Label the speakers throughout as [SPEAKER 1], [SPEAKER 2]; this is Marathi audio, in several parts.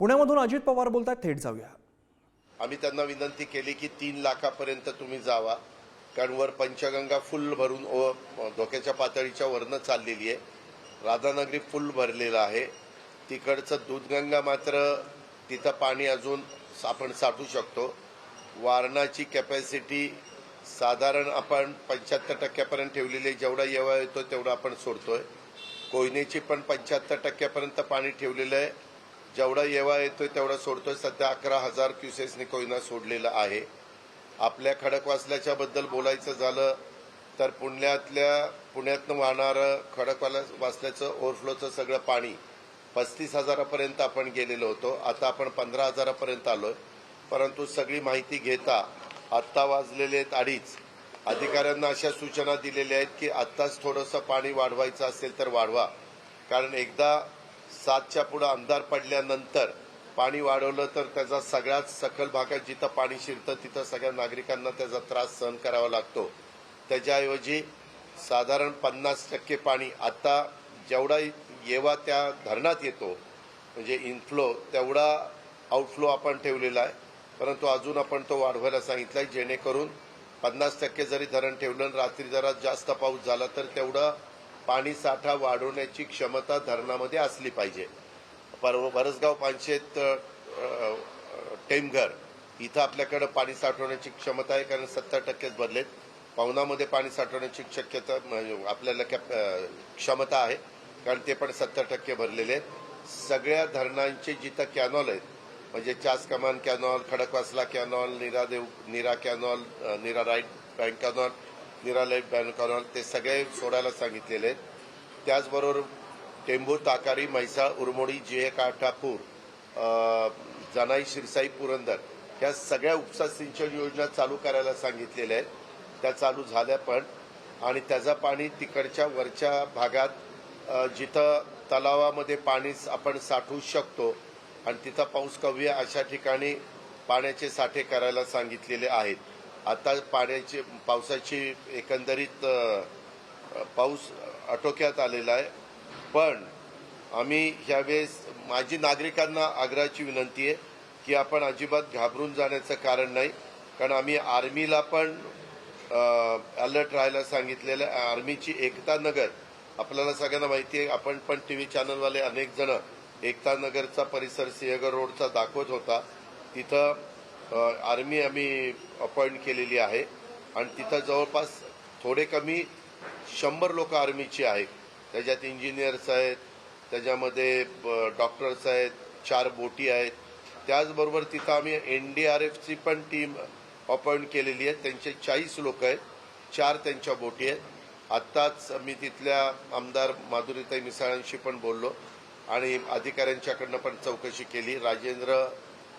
[SPEAKER 1] पुण्यामधून अजित पवार बोलतात थेट जाऊया.
[SPEAKER 2] आम्ही त्यांना विनंती केली की तीन लाखापर्यंत तुम्ही जावा. कारण वर पंचगंगा फुल भरून ओ धोक्याच्या पातळीच्या वरनं चाललेली आहे. राधानगरी फुल भरलेलं आहे. तिकडचं दूधगंगा मात्र तिथं पाणी अजून आपण साठू शकतो. वारणाची कॅपॅसिटी साधारण आपण पंच्याहत्तर टक्क्यापर्यंत ठेवलेली आहे. जेवढा येवा येतो तेवढा आपण सोडतोय. कोयनेची पण पंच्याहत्तर टक्क्यापर्यंत पाणी ठेवलेलं आहे. जेवढा येवा येतोय तेवढा सोडतोय. सध्या अकरा हजार क्युसेसने कोयना सोडलेला आहे. आपल्या खडकवासल्याच्या बद्दल बोलायचं झालं तर पुण्यातल्या पुण्यातनं वाहणारं खडकवाला वासल्याचं ओव्हरफ्लोचं सगळं पाणी पस्तीस हजारापर्यंत आपण गेलेलो होतो. आता आपण पंधरा हजारापर्यंत आलोय. परंतु सगळी माहिती घेता आत्ता वाजलेले आहेत अडीच. अधिकाऱ्यांना अशा सूचना दिलेल्या आहेत की आत्ताच थोडंसं पाणी वाढवायचं असेल तर वाढवा. कारण एकदा सातच्या पुढं अंधार पडल्यानंतर पाणी वाढवलं तर त्याचा सगळ्यात सखल भागात जिथं पाणी शिरतं तिथं सगळ्या नागरिकांना त्याचा त्रास सहन करावा लागतो. त्याच्याऐवजी साधारण पन्नास टक्के पाणी आता जेवढा येवा त्या धरणात येतो म्हणजे इनफ्लो तेवढा आउटफ्लो आपण ठेवलेला आहे. परंतु अजून आपण तो वाढवायला सांगितलाय जेणेकरून पन्नास टक्के जरी धरण ठेवलं रात्री जरा जास्त पाऊस झाला तर तेवढा पाणी साठा वाढवण्याची क्षमता धरणामध्ये असली पाहिजे. पर बरसगाव पानशेत टेमघर इथं आपल्याकडे पाणी साठवण्याची क्षमता आहे कारण सत्तर टक्केच बदलेत पवनामध्ये पाणी साठवण्याची शक्यता म्हणजे आपल्याला कॅप क्षमता आहे कारण ते पण सत्तर टक्के भरलेले आहेत. सगळ्या धरणांचे जिथं कॅनॉल आहेत म्हणजे Chas Kaman canal Khadakwasla canal Niradev Nira canal Nira right bank canal Niralay बॅनकॉनॉल ते सगळे सोडायला सांगितलेले. आहेत त्याचबरोबर टेंभू ताकारी म्हैसाळ उरमोडी जे काठापूर जनाई शिरसाई पुरंदर ह्या सगळ्या उपसा सिंचन योजना चालू करायला सांगितलेल्या आहेत. त्या चालू झाल्या पण आणि त्याचं पाणी तिकडच्या वरच्या भागात जिथं तलावामध्ये पाणी आपण साठवू शकतो आणि तिथं पाऊस कमी आहे अशा ठिकाणी पाण्याचे साठे करायला सांगितलेले आहेत. आता पाण्याची पावसाची एकंदरीत पाऊस आटोक्यात आलेला आहे. पण आम्ही ह्यावेळेस माझी नागरिकांना आग्रहाची विनंती आहे की आपण अजिबात घाबरून जाण्याचं कारण नाही. कारण आम्ही आर्मीला पण अलर्ट राहायला सांगितलेलं आहे. आर्मीची एकता नगर आपल्याला सगळ्यांना माहिती आहे. आपण पण टी व्ही चॅनलवाले अनेक जण एकता नगरचा परिसर सिंहगड रोडचा दाखवत होता. तिथं आर्मी आम्ही अपॉइंट केलेली आहे. आणि तिथं जवळपास थोडे कमी शंभर लोक आर्मीची आहेत. त्याच्यात इंजिनियर्स आहेत त्याच्यामध्ये डॉक्टर्स आहेत चार बोटी आहेत. त्याचबरोबर तिथं आम्ही एन डी आर एफची पण टीम अपॉइंट केलेली आहे. त्यांचे चाळीस लोक आहेत. चार त्यांच्या बोटी आहेत. आत्ताच मी तिथल्या आमदार माधुरीताई मिसाळांशी पण बोललो. आणि अधिकाऱ्यांच्याकडनं पण चौकशी केली. राजेंद्र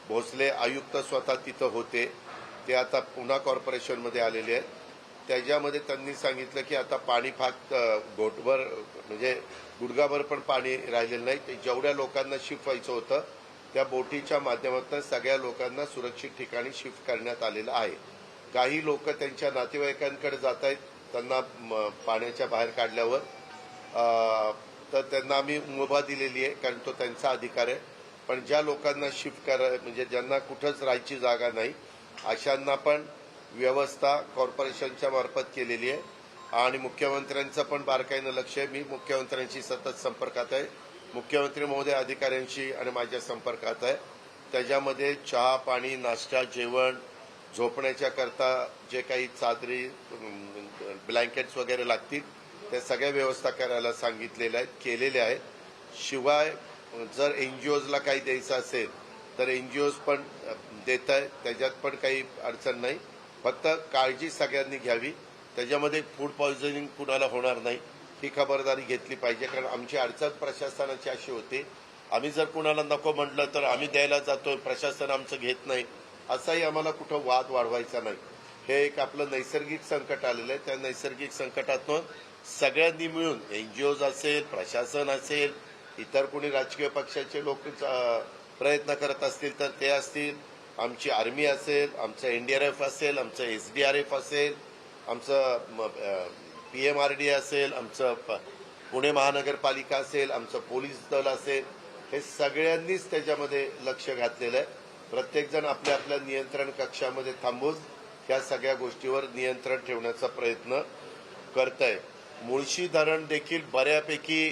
[SPEAKER 2] भोसले आयुक्त स्वतः तिथं होते. ते आता पुन्हा कॉर्पोरेशनमध्ये आलेले आहेत. त्याच्यामध्ये त्यांनी सांगितलं की आता पाणी फाक घोटभर म्हणजे गुडगाभर पण पाणी राहिलेलं नाही. ते जेवढ्या लोकांना शिफ्ट व्हायचं होतं त्या बोटीच्या माध्यमातून सगळ्या लोकांना सुरक्षित ठिकाणी शिफ्ट करण्यात आलेलं आहे. काही लोक त्यांच्या नातेवाईकांकडे जात आहेत त्यांना पाण्याच्या बाहेर काढल्यावर. तर त्यांना आम्ही मुभा दिलेली आहे कारण तो त्यांचा अधिकार आहे. पण ज्या लोकांना शिफ्ट करा म्हणजे ज्यांना कुठंच राहायची जागा नाही अशांना पण व्यवस्था कॉर्पोरेशनच्या मार्फत केलेली आहे. आणि मुख्यमंत्र्यांचं पण बारकाईनं लक्ष आहे. मी मुख्यमंत्र्यांशी सतत संपर्कात आहे. मुख्यमंत्री महोदय अधिकाऱ्यांशी आणि माझ्या संपर्कात आहे. त्याच्यामध्ये चहा पाणी नाश्ता जेवण झोपण्याच्या करता जे काही चादरी ब्लँकेट्स वगैरे लागतील त्या सगळ्या व्यवस्था करायला सांगितलेल्या आहेत केलेल्या आहेत. शिवाय जर एनजीओजला काही द्यायचं असेल तर एनजीओज पण देत आहे त्याच्यात पण काही अडचण नाही. फक्त काळजी सगळ्यांनी घ्यावी. त्याच्यामध्ये फूड पॉयझनिंग कुणाला होणार नाही ही खबरदारी घेतली पाहिजे. कारण आमची अडचण प्रशासनाची अशी होती. आम्ही जर कुणाला नको म्हटलं तर आम्ही द्यायला जातोय. प्रशासन आमचं घेत नाही. असाही आम्हाला कुठं वाद वाढवायचा नाही. हे एक आपलं नैसर्गिक संकट आलेलं आहे. त्या नैसर्गिक संकटातून सगळ्यांनी मिळून एनजीओज असेल प्रशासन असेल इतर कोणी राजकीय पक्षाचे लोक प्रयत्न करत असतील तर ते असतील. आमची आर्मी असेल आमचं एनडीआरएफ असेल आमचं एसडीआरएफ असेल आमचं पी एम आर डी असेल आमचं प- पुणे महानगरपालिका असेल आमचं पोलीस दल असेल हे सगळ्यांनीच त्याच्यामध्ये लक्ष घातलेलं आहे. प्रत्येकजण आपल्या आपल्या नियंत्रण कक्षामध्ये थांबून त्या सगळ्या गोष्टीवर नियंत्रण ठेवण्याचा प्रयत्न करत आहे मुळशी धरण देखील बऱ्यापैकी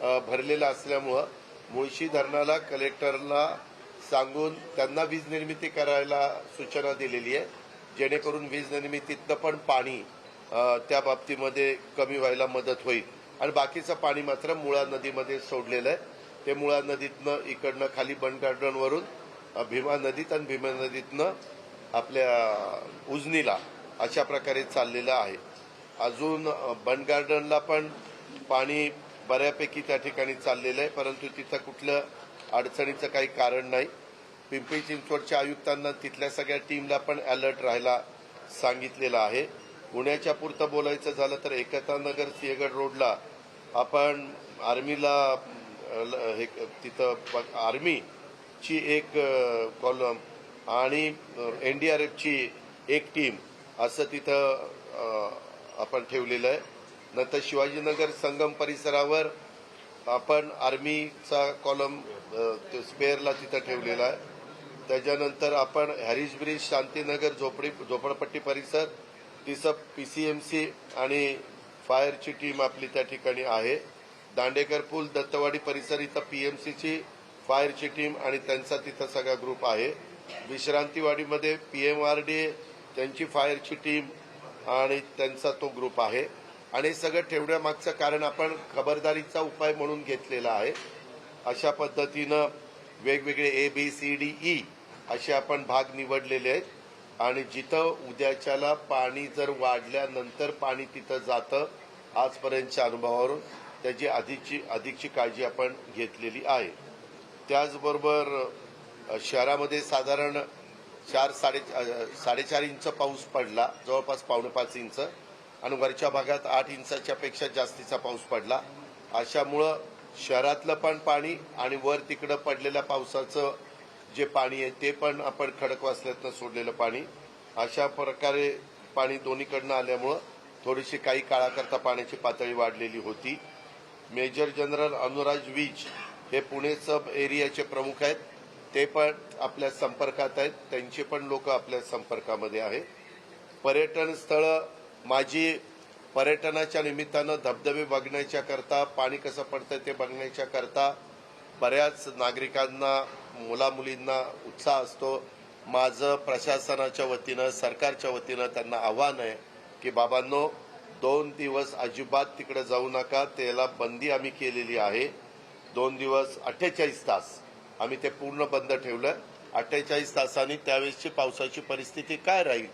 [SPEAKER 2] भरलेलं असल्यामुळं मुळशी धरणाला कलेक्टरला सांगून त्यांना वीज निर्मिती करायला सूचना दिलेली आहे. जेणेकरून वीज निर्मितीतनं पण पाणी त्या बाबतीमध्ये कमी व्हायला मदत होईल. आणि बाकीचं पाणी मात्र मुळा नदीमध्ये सोडलेलं आहे. ते मुळा नदीतनं इकडनं खाली बंड गार्डनवरून भीमा नदीत आणि भीमा नदीतनं आपल्या उजनीला अशा प्रकारे चाललेलं आहे. अजून अ, बंड गार्डनला पण पाणी बऱ्यापैकी त्या ठिकाणी चाललेलं आहे परंतु तिथं कुठलं अडचणीचं काही कारण नाही. पिंपरी चिंचवडच्या आयुक्तांना तिथल्या सगळ्या टीमला पण अलर्ट राहायला सांगितलेलं आहे. पुण्याच्या पुरतं बोलायचं झालं तर एकतानगर सिंहगड रोडला आपण आर्मीला ल- हे तिथं आर्मीची एक कॉलम आणि एनडीआरएफची एक टीम असं तिथं आपण ठेवलेलं आहे. नंतर शिवाजीनगर संगम परिसरावर आपण आर्मीचा कॉलम स्पेअरला तिथं ठेवलेला आहे. त्याच्यानंतर आपण हॅरिस ब्रिज शांतीनगर झोपडी झोपडपट्टी परिसर तिथं पीसीएमसी आणि फायरची टीम आपली त्या ठिकाणी आहे. दांडेकर पूल दत्तवाडी परिसर इथं पीएमसीची फायरची टीम आणि त्यांचा तिथं सगळा ग्रुप आहे. विश्रांतीवाडीमध्ये पीएमआरडीए त्यांची फायरची टीम आणि त्यांचा तो ग्रुप आहे. आणि हे सगळं ठेवण्यामागचं कारण आपण खबरदारीचा उपाय म्हणून घेतलेला आहे. अशा पद्धतीनं वेगवेगळे A B C D E असे आपण भाग निवडलेले आहेत. आणि जिथं उद्याच्याला पाणी जर वाढल्यानंतर पाणी तिथं जातं आजपर्यंतच्या अनुभवावरून त्याची अधिकची अधिकची काळजी आपण घेतलेली आहे. त्याचबरोबर शहरामध्ये साधारण चार साडे साडेचार इंच पाऊस पडला जवळपास पावणेपाच इंच. आणि वरच्या भागात आठ इंचाच्या पेक्षा जास्तीचा पाऊस पडला. अशामुळं शहरातलं पण पाणी आणि वर तिकडं पडलेल्या पावसाचं जे पाणी आहे ते पण आपण खडकवासल्यातनं सोडलेलं पाणी. अशा प्रकारे पाणी दोन्हीकडनं आल्यामुळं थोडीशी काही काळाकरता पाण्याची पातळी वाढलेली होती. मेजर जनरल अनुराज विज हे पुणे सब एरियाचे प्रमुख आहेत. ते पण आपल्या संपर्कात आहेत. त्यांचे पण लोक आपल्या संपर्कामध्ये आहेत. पर्यटन स्थळं माझी पर्यटनाच्या निमित्तानं धबधबे बघण्याच्या करता पाणी कसं पडतं ते बघण्याच्या करता बऱ्याच नागरिकांना मुलामुलींना उत्साह असतो. माझं प्रशासनाच्या वतीनं सरकारच्या वतीनं त्यांना आव्हान आहे की बाबांनो दोन दिवस अजिबात तिकडे जाऊ नका. त्याला बंदी आम्ही केलेली आहे. दोन दिवस अठ्ठेचाळीस तास आम्ही ते पूर्ण बंद ठेवलं. अठ्ठेचाळीस तासांनी त्यावेळेसची पावसाची परिस्थिती काय राहील?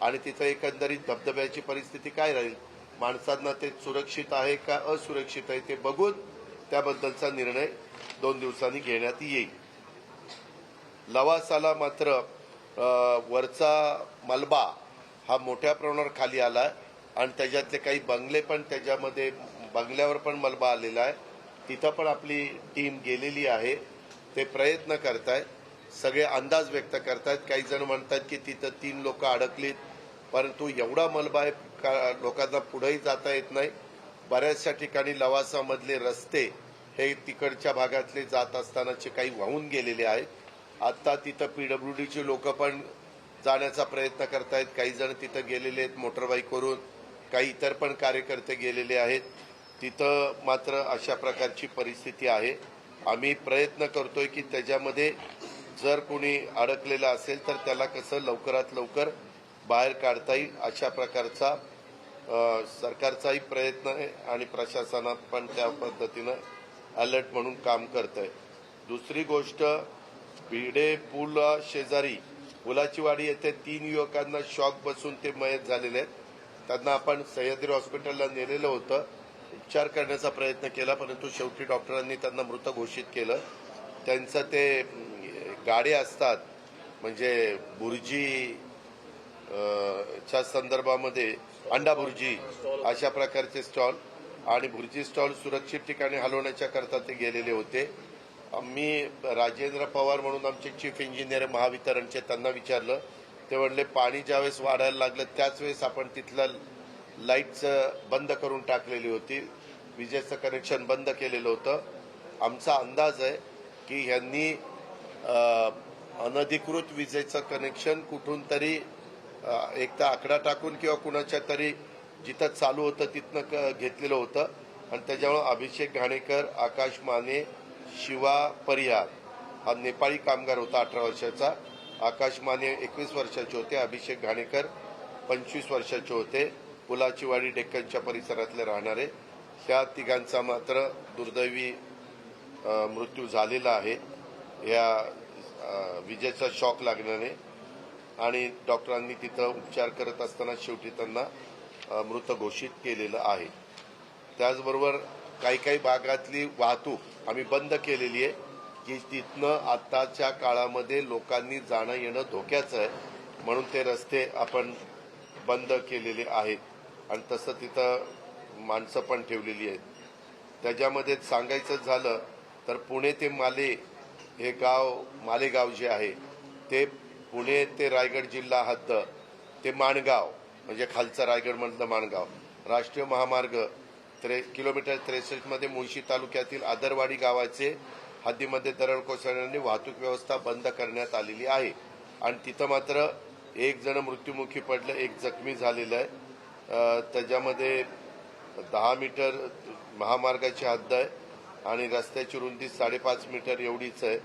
[SPEAKER 2] आणि तिथं एकंदरीत धबधब्याची परिस्थिती काय राहील? माणसांना ते सुरक्षित आहे का असुरक्षित आहे ते बघून त्याबद्दलचा निर्णय दोन दिवसांनी घेण्यात येईल. लवासाला मात्र वरचा मलबा हा मोठ्या प्रमाणावर खाली आला आणि त्याच्यातले काही बंगले पण त्याच्यामध्ये बंगल्यावर पण मलबा आलेला आहे. तिथं पण आपली टीम गेलेली आहे. ते प्रयत्न करतायत. सगळे अंदाज व्यक्त करतायत. काही जण म्हणतात की तिथं तीन लोक अडकलीत. परंतु एवढा मलबा आहे का लोकांना पुढेही जाता येत नाही. बऱ्याचशा ठिकाणी लवासामधले रस्ते हे तिकडच्या भागातले जात असतानाचे काही वाहून गेलेले आहेत. आता तिथं पीडब्ल्यूडीचे लोक पण जाण्याचा प्रयत्न करतायत. काही जण तिथं गेलेले आहेत मोटरबाईकवरून काही इतर पण कार्यकर्ते गेलेले आहेत. तिथं मात्र अशा प्रकारची परिस्थिती आहे. आम्ही प्रयत्न करतोय की त्याच्यामध्ये जर कोणी अडकलेलं असेल तर त्याला कसं लवकरात लवकर बाहेर काढता येईल अशा प्रकारचा सरकारचाही प्रयत्न आहे आणि प्रशासनात पण त्या पद्धतीनं अलर्ट म्हणून काम करत आहे दुसरी गोष्ट भिडे पूल शेजारी पुलाची वाडी येथे तीन युवकांना शॉक बसून ते मयत झालेले आहेत. त्यांना आपण सह्याद्री हॉस्पिटलला नेलेलं होतं. उपचार करण्याचा प्रयत्न केला परंतु शेवटी डॉक्टरांनी त्यांना मृत घोषित केलं. त्यांचं ते गाडे असतात म्हणजे बुर्जी च्या संदर्भामध्ये अंडा भुर्जी अशा प्रकारचे स्टॉल आणि भुर्जी स्टॉल सुरक्षित ठिकाणी हलवण्याच्या करता ते गेलेले होते. मी राजेंद्र पवार म्हणून आमचे चीफ इंजिनियर महावितरणचे त्यांना विचारलं. ते म्हणले पाणी ज्यावेळेस वाढायला लागलं त्याच वेळेस आपण तिथलं लाईटचं बंद करून टाकलेली होती. विजेचं कनेक्शन बंद केलेलं होतं. आमचा अंदाज आहे की ह्यांनी अनधिकृत विजेचं कनेक्शन कुठून तरी एक तर आकडा टाकून किंवा कुणाच्या तरी जिथं चालू होतं तिथनं क- घेतलेलं होतं. आणि त्याच्यामुळे अभिषेक घाणेकर आकाश माने शिवा परिहार. हा नेपाळी कामगार होता अठरा वर्षाचा. आकाश माने एकवीस वर्षाचे होते अभिषेक घाणेकर पंचवीस वर्षाचे होते. पुलाचीवाडी डेक्कनच्या परिसरातले राहणारे. त्या तिघांचा मात्र दुर्दैवी मृत्यू झालेला आहे. या विजेचा शॉक लागल्याने आणि डॉक्टरांनी तिथं उपचार करत असताना शेवटी त्यांना मृत घोषित केलेलं आहे. त्याचबरोबर काही काही भागातली वाहतूक आम्ही बंद केलेली आहे की तिथनं आताच्या काळामध्ये लोकांनी जाणं येणं धोक्याचं आहे म्हणून ते रस्ते आपण बंद केलेले आहेत. आणि तसं तिथं माणसं पण ठेवलेली आहेत. त्याच्यामध्ये सांगायचं झालं तर पुणे ते माले हे गाव मालेगाव जे आहे ते पुणे ते रायगड जिल्हा हद्द ते माणगाव म्हणजे खालचं रायगडमधलं माणगाव. राष्ट्रीय महामार्ग त्रे किलोमीटर त्रेसष्टमध्ये मुळशी तालुक्यातील आदरवाडी गावाचे हद्दीमध्ये दरड कोसळण्याने वाहतूक व्यवस्था बंद करण्यात आलेली आहे. आणि तिथं मात्र एक जण मृत्युमुखी पडलं एक जखमी झालेलं आहे. त्याच्यामध्ये दहा मीटर महामार्गाची हद्द आहे आणि रस्त्याची रुंदी साडेपाच मीटर एवढीच आहे.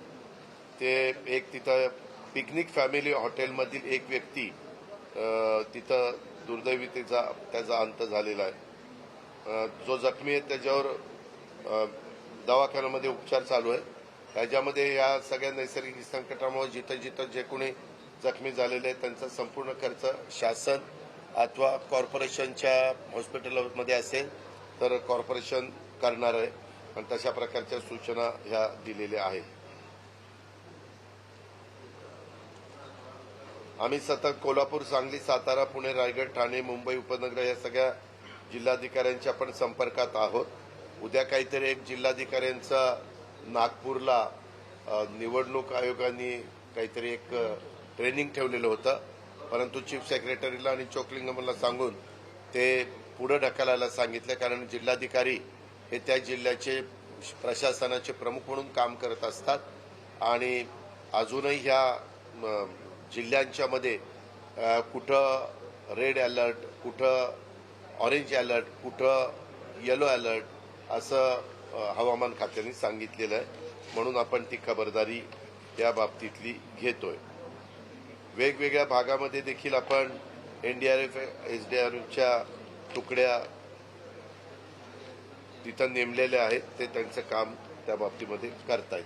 [SPEAKER 2] ते एक तिथं पिकनिक फॅमिली हॉटेलमधील एक व्यक्ती तिथं दुर्दैवी त्याचा त्याचा अंत झालेला आहे. जो जखमी आहे त्याच्यावर दवाखान्यामध्ये उपचार चालू आहे. त्याच्यामध्ये या सगळ्या नैसर्गिक संकटामुळे जिथं जिथं जे कोणी जखमी झालेले आहेत त्यांचा संपूर्ण खर्च शासन अथवा कॉर्पोरेशनच्या हॉस्पिटलमध्ये असेल तर कॉर्पोरेशन करणार आहे. आणि तशा प्रकारच्या सूचना ह्या दिलेल्या आहेत. आम्ही सतत कोल्हापूर सांगली सातारा पुणे रायगड ठाणे मुंबई उपनगर या सगळ्या जिल्हाधिकाऱ्यांच्या पण संपर्कात आहोत. उद्या काहीतरी एक जिल्हाधिकाऱ्यांचा नागपूरला निवडणूक आयोगाने काहीतरी एक ट्रेनिंग ठेवलेलं होतं. परंतु चीफ सेक्रेटरीला आणि चोकलिंगमला सांगून ते पुढे ढकलायला सांगितलं. कारण जिल्हाधिकारी हे त्या जिल्ह्याचे प्रशासनाचे प्रमुख म्हणून काम करत असतात. आणि अजूनही ह्या जिल्ह्यांच्यामध्ये जिल्ह्यांच्या मध्ये कुठं रेड अलर्ट कुठं ऑरेंज अलर्ट कुठं येलो अलर्ट असं हवामान खात्याने सांगितलेलं आहे. म्हणून आपण ती खबरदारी या बाबतीतली घेतोय. वेगवेगळ्या भागामध्ये देखील आपण एनडीआरएफ एसडीआरएफच्या तुकड्या तिथं नेमलेल्या आहेत. ते त्यांचं काम त्या बाबतीमध्ये करतायत.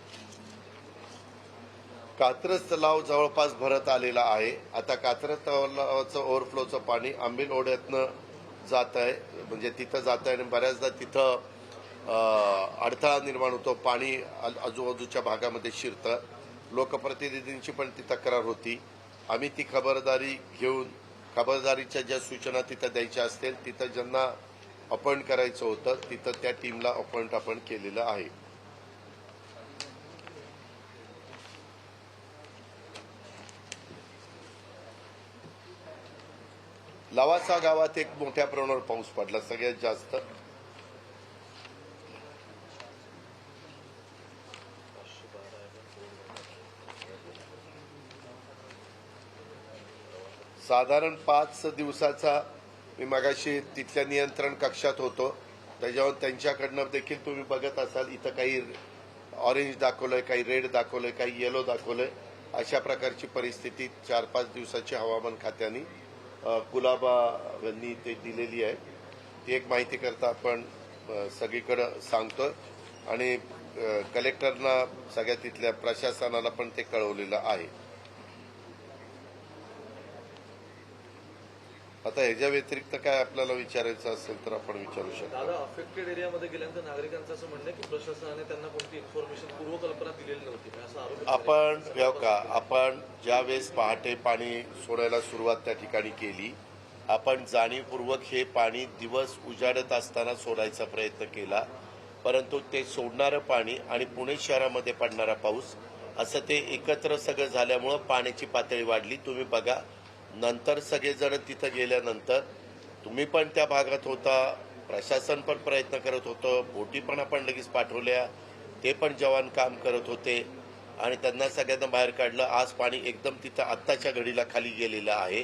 [SPEAKER 2] कात्रज तलाव जवळपास भरत आलेला आहे. आता कात्रज तलावाचं ओव्हरफ्लोचं पाणी आंबील ओढ्यातनं जात आहे. म्हणजे तिथं जात आहे आणि बऱ्याचदा तिथं अडथळा निर्माण होतो. पाणी आजूबाजूच्या भागामध्ये शिरतं. लोकप्रतिनिधींची पण ती तक्रार होती. आम्ही ती खबरदारी घेऊन खबरदारीच्या ज्या सूचना तिथं द्यायच्या असतील तिथं ज्यांना अपॉइंट करायचं होतं तिथं त्या टीमला अपॉइंट आपण केलेलं आहे. लवासा गावात एक मोठ्या प्रमाणावर पाऊस पडला सगळ्यात जास्त. साधारण पाच दिवसाचा मी मगाशी तिथल्या नियंत्रण कक्षात होतो. त्याच्यावर त्यांच्याकडनं देखील तुम्ही बघत असाल इथं काही ऑरेंज दाखवलंय काही रेड दाखवलंय काही येलो दाखवलंय. अशा प्रकारची परिस्थिती चार पाच दिवसाची हवामान खात्याने कुलाबा यांनी ते दिलेली आहे. ती एक माहिती करता आपण सगळीकडं सांगतोय आणि कलेक्टरना सगळ्या तिथल्या प्रशासनाला पण ते कळवलेलं आहे. आता ह्याच्या व्यतिरिक्त काय आपल्याला विचारायचं असेल तर आपण विचारू शकतो.
[SPEAKER 3] दादा अफेक्टेड एरियामध्ये गेल्यानंतर नागरिकांचं असं म्हणणं की प्रशासनाने त्यांना कोणती इन्फॉर्मेशन पूर्वकल्पना दिलेली नव्हती. मी असा आरोप
[SPEAKER 2] आपण का आपण ज्यावेळेस पहाटे पाणी सोडायला सुरुवात त्या ठिकाणी केली आपण जाणीवपूर्वक हे पाणी दिवस उजाडत असताना सोडायचा प्रयत्न केला परंतु ते सोडणारं पाणी आणि पुणे शहरामध्ये पडणारा पाऊस असं ते एकत्र सगळं झाल्यामुळं पाण्याची पातळी वाढली. तुम्ही बघा नंतर सगळेजण तिथं गेल्यानंतर तुम्ही पण त्या भागात होता प्रशासन पण प्रयत्न करत होतं बोटी पण आपण लगेच पाठवल्या ते पण जवान काम करत होते आणि त्यांना सगळ्यांना बाहेर काढलं. आज पाणी एकदम तिथं आत्ताच्या घडीला खाली गेलेलं आहे.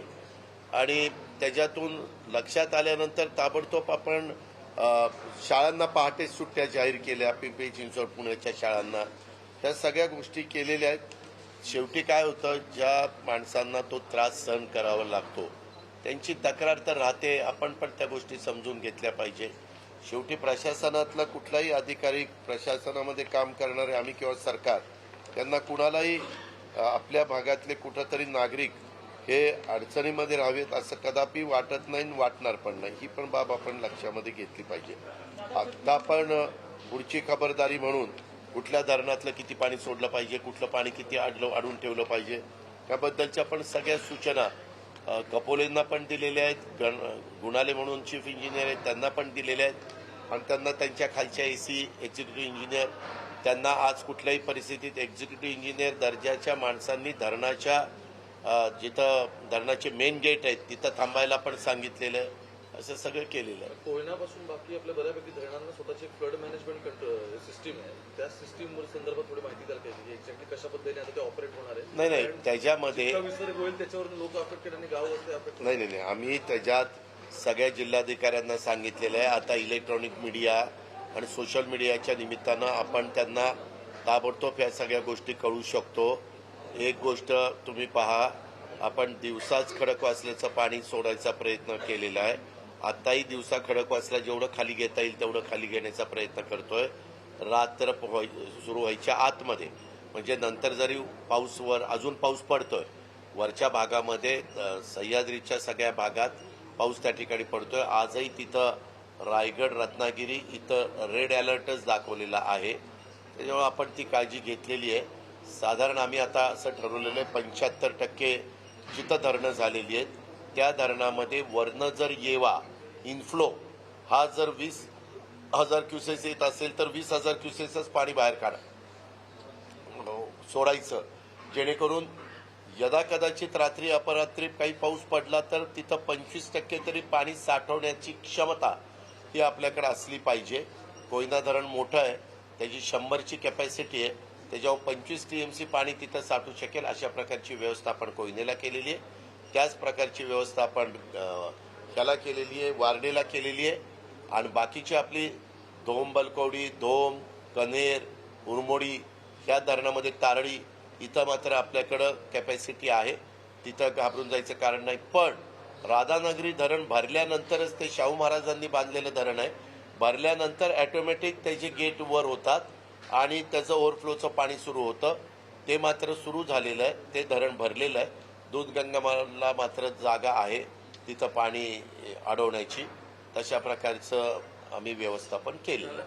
[SPEAKER 2] आणि त्याच्यातून लक्षात आल्यानंतर ताबडतोब आपण शाळांना पहाटे सुट्ट्या जाहीर केल्या पिंपरी चिंचवड पुण्याच्या शाळांना. त्या सगळ्या गोष्टी केलेल्या आहेत. शेवटी काय होतं ज्या माणसांना तो त्रास सहन करावा लागतो त्यांची तक्रार तर राहते आपण पण त्या गोष्टी समजून घेतल्या पाहिजे. शेवटी प्रशासनातला कुठलाही अधिकारी प्रशासनामध्ये काम करणारे आम्ही किंवा सरकार त्यांना कुणालाही आपल्या भागातले कुठंतरी नागरिक हे अडचणीमध्ये राहावेत असं कदापि वाटत नाही आणि वाटणार पण नाही. ही पण बाब आपण लक्षामध्ये घेतली पाहिजे. आता पण पुढची खबरदारी म्हणून कुठल्या धरणातलं किती पाणी सोडलं पाहिजे कुठलं पाणी किती अडलं अडून ठेवलं पाहिजे त्याबद्दलच्या पण सगळ्या सूचना कपोलेंना पण दिलेल्या आहेत गण गुणाले म्हणून चीफ इंजिनियर आहेत त्यांना पण दिलेल्या आहेत. आणि त्यांना त्यांच्या खालच्या ए सी एक्झिक्युटिव्ह इंजिनियर त्यांना आज कुठल्याही परिस्थितीत एक्झिक्युटिव्ह इंजिनियर दर्जाच्या माणसांनी धरणाच्या जिथं धरणाचे मेन गेट आहेत तिथं थांबायला पण सांगितलेलं आहे. असं सगळं केलेलं आहे.
[SPEAKER 3] कोयनापासून बाकी आपल्या बऱ्यापैकी धरणांना स्वतःची फ्लड मॅनेजमेंट सिस्टीम आहे. त्या सिस्टीम संदर्भात थोडी माहिती द्यायला पाहिजे एक्झॅक्टली कशा पद्धतीने आता ते ऑपरेट होणार आहे.
[SPEAKER 2] नाही नाही त्याच्यामध्ये
[SPEAKER 3] होईल त्याच्यावरून लोक अफेक्टेड आणि गाव अफेक्ट
[SPEAKER 2] नाही नाही नाही आम्ही त्याच्यात सगळ्या जिल्हाधिकाऱ्यांना सांगितलेलं आहे. आता इलेक्ट्रॉनिक मीडिया आणि सोशल मीडियाच्या निमित्तानं आपण त्यांना ताबडतोब या सगळ्या गोष्टी कळू शकतो. एक गोष्ट तुम्ही पहा आपण दिवसाच खडकवासल्याचं पाणी सोडायचा प्रयत्न केलेला आहे. आत्ताही दिवसा खडकवासला जेवढं खाली घेता येईल तेवढं खाली घेण्याचा प्रयत्न करतोय. रात्र पोहाय- सुरू व्हायच्या आतमध्ये. म्हणजे नंतर जरी पाऊसवर अजून पाऊस पडतोय वरच्या भागामध्ये सह्याद्रीच्या सगळ्या भागात पाऊस त्या ठिकाणी पडतोय. आजही तिथं रायगड रत्नागिरी इथं रेड अलर्टच दाखवलेला आहे. त्याच्यामुळे आपण ती काळजी घेतलेली आहे. साधारण आम्ही आता असं ठरवलेलं आहे पंच्याहत्तर टक्के जिथं धरणं झालेली आहेत त्या धरणामध्ये वरनं जर येवा इन्फ्लो हा जर वीस हजार क्युसेस येत असेल तर वीस हजार क्युसेसच पाणी बाहेर काढा. हो, सोडायचं. जेणेकरून यदा कदाचित रात्री अपरात्री काही पाऊस पडला तर तिथं पंचवीस टक्के तरी पाणी साठवण्याची क्षमता ही आपल्याकडे असली पाहिजे. कोयना धरण मोठं आहे. त्याची शंभरची कॅपॅसिटी आहे. त्याच्यावर पंचवीस टी एम सी पाणी तिथं साठू शकेल अशा प्रकारची व्यवस्था आपण कोयनेला केलेली आहे. त्याच प्रकारची व्यवस्था आपण ह्याला केलेली आहे वारडेला केलेली आहे. आणि बाकीची आपली धोम बलकवडी धोम कनेर उरमोडी ह्या धरणामध्ये तारळी इथं मात्र आपल्याकडं कॅपॅसिटी आहे. तिथं घाबरून जायचं कारण नाही. पण राधानगरी धरण भरल्यानंतरच ते शाहू महाराजांनी बांधलेलं धरण आहे. भरल्यानंतर ॲटोमॅटिक त्याचे गेट वर होतात आणि त्याचं ओव्हरफ्लोचं पाणी सुरू होतं ते मात्र सुरू झालेलं आहे. ते धरण भरलेलं आहे. दूधगंगामाला मात्र जागा आहे. तिथं पाणी अडवण्याची तशा प्रकारचं आम्ही व्यवस्थापन केलेलं